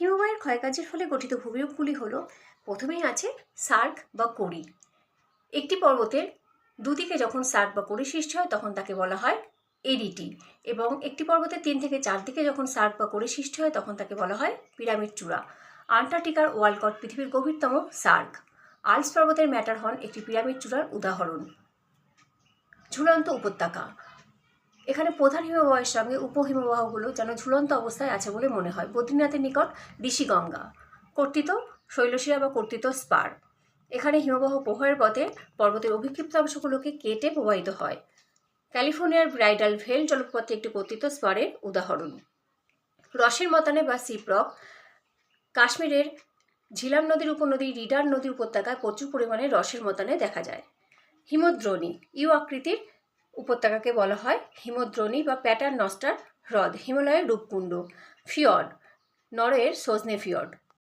হিমবাহের ক্ষয়কার্যের ফলে গঠিত ভূমিরূপগুলি হল, প্রথমেই আছে সার্ক বা কড়ি। একটি পর্বতের দুদিকে যখন সার্ক বা কড়ি সৃষ্টি হয়, তখন তাকে বলা হয় এডিটি এবং একটি পর্বতের তিন থেকে চার দিকে যখন সার্ক বা কড়ি সৃষ্টি হয়, তখন তাকে বলা হয় পিরামিড চূড়া। আন্টার্কটিকার ওয়ালকট পৃথিবীর গভীরতম সার্ক। আলস পর্বতের ম্যাটারহর্ন একটি পিরামিড চূড়ার উদাহরণ। ঝুলন্ত উপত্যকা। এখানে প্রধান হিমবাহের সঙ্গে উপহিমবাহগুলো যেন ঝুলন্ত অবস্থায় আছে বলে মনে হয়। বদ্রীনাথের নিকট ঋষিগঙ্গা, কর্তৃত শৈলশিরা বা কর্তৃত স্পার। এখানে হিমবাহ প্রবাহের পথে পর্বতের অভিক্ষিপ্ত অংশগুলোকে কেটে প্রবাহিত হয়। ক্যালিফোর্নিয়ার ব্রাইডাল ভেল জলপ্রপাতটি একটি কর্তৃত স্পারের উদাহরণ। রসের মতানে বা সিপ্রক, কাশ্মীরের ঝিলাম নদীর উপনদী রিডার নদীর উপত্যকায় প্রচুর পরিমাণে রসের মতানে দেখা যায়। হিমদ্রোণী, ইউ আকৃতির উপত্যকাকে বলা হয় হিমদ্রোণী বা প্যাটার নস্টার হ্রদ হিমালয়ের রূপকুণ্ড ফিয়র্ড নরওয়ের সজনে ফিয়র্ড।